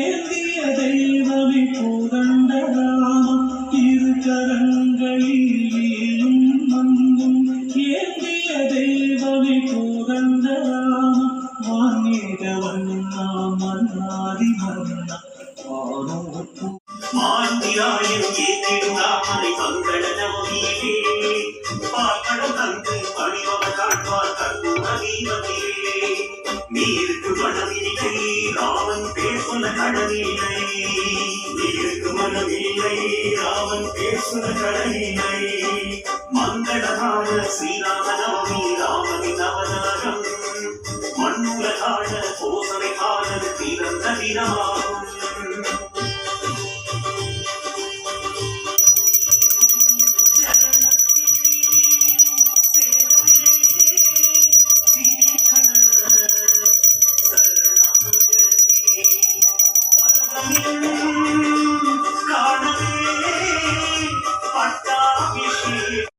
ஏந்திய தெய்வமே கோதண்டராமா இரு கரங்களில் வேலும் மங்கும் ஏந்திய தெய்வமே கோதண்டராமா வாங்கிட வண்ணா மன்னாதி மன்னா. ஆரோப்பு மாந்திராயம் ஏற்றிடும் ராமனை மங்கள நவமியிலே பாக்கடம் தந்து பணிவன காண்பார் கற்பூர தீபத்திலே நீருக்கு ராமன் பேர் சொன்ன கடனில்லை நீருக்கு மனதில்லை. ராமன் பேசுன சொன்ன கடனில்லை மங்களகால ஸ்ரீராம நவமி ராமனின் அவதாரம் மண்ணுலகான போசனை கால